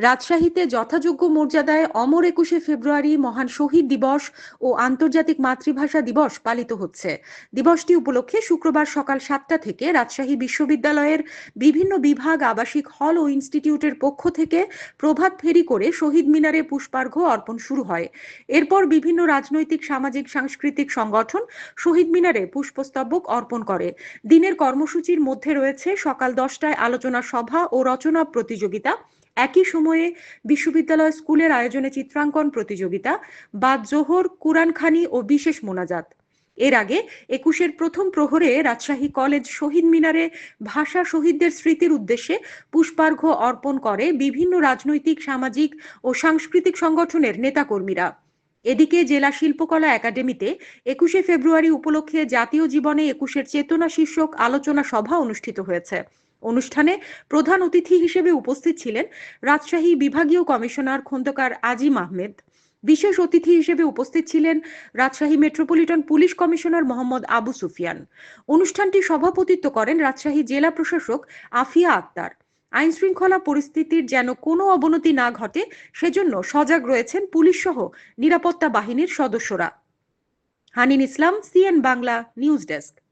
রাজশাহীতে যথাযোগ্য মর্যাদায় অমর একুশে ফেব্রুয়ারি মহান শহীদ দিবস ও আন্তর্জাতিক মাতৃভাষা দিবস পালিত হচ্ছে। দিবসটি উপলক্ষে শুক্রবার সকাল সাতটা থেকে রাজশাহী বিশ্ববিদ্যালয়ের বিভিন্ন বিভাগ, আবাসিক হল ও ইনস্টিটিউটের পক্ষ থেকে প্রভাত ফেরি করে শহীদ মিনারে পুষ্পার্ঘ্য অর্পণ শুরু হয়। এরপর বিভিন্ন রাজনৈতিক, সামাজিক, সাংস্কৃতিক সংগঠন শহীদ মিনারে পুষ্পস্তবক অর্পণ করে। দিনের কর্মসূচির মধ্যে রয়েছে সকাল দশটায় আলোচনা সভা ও রচনা প্রতিযোগিতা। একই সময়ে বিশ্ববিদ্যালয় স্কুলের আয়োজনে চিত্রাঙ্কন প্রতিযোগিতা বা জোহর কুরআনখানি ও বিশেষ মোনাজাত। এর আগে একুশের প্রথম প্রহরে রাজশাহী কলেজ শহীদ মিনারে ভাষা শহীদদের স্মৃতির উদ্দেশ্যে পুষ্পার্ঘ্য অর্পণ করে বিভিন্ন রাজনৈতিক, সামাজিক ও সাংস্কৃতিক সংগঠনের নেতাকর্মীরা। এদিকে জেলা শিল্পকলা একাডেমিতে একুশে ফেব্রুয়ারি উপলক্ষে জাতীয় জীবনে একুশের চেতনা শীর্ষক আলোচনা সভা অনুষ্ঠিত হয়েছে। অনুষ্ঠানে প্রধান অতিথি হিসেবে উপস্থিত ছিলেন রাজশাহী বিভাগীয় কমিশনার খন্দকার আজিম আহমেদ। বিশেষ অতিথি হিসেবে উপস্থিত ছিলেন Rajshahi metropolitan police commissioner Mohammad Abu Sufian. অনুষ্ঠানটি সভাপতিত্ব করেন রাজশাহী জেলা প্রশাসক আফিয়া আক্তার। আইন শৃঙ্খলা পরিস্থিতির যেন কোনো অবনতি না ঘটে, সেজন্য সজাগ রয়েছেন পুলিশ সহ নিরাপত্তা বাহিনীর সদস্যরা। Hanin Islam, CN Bangla, news desk.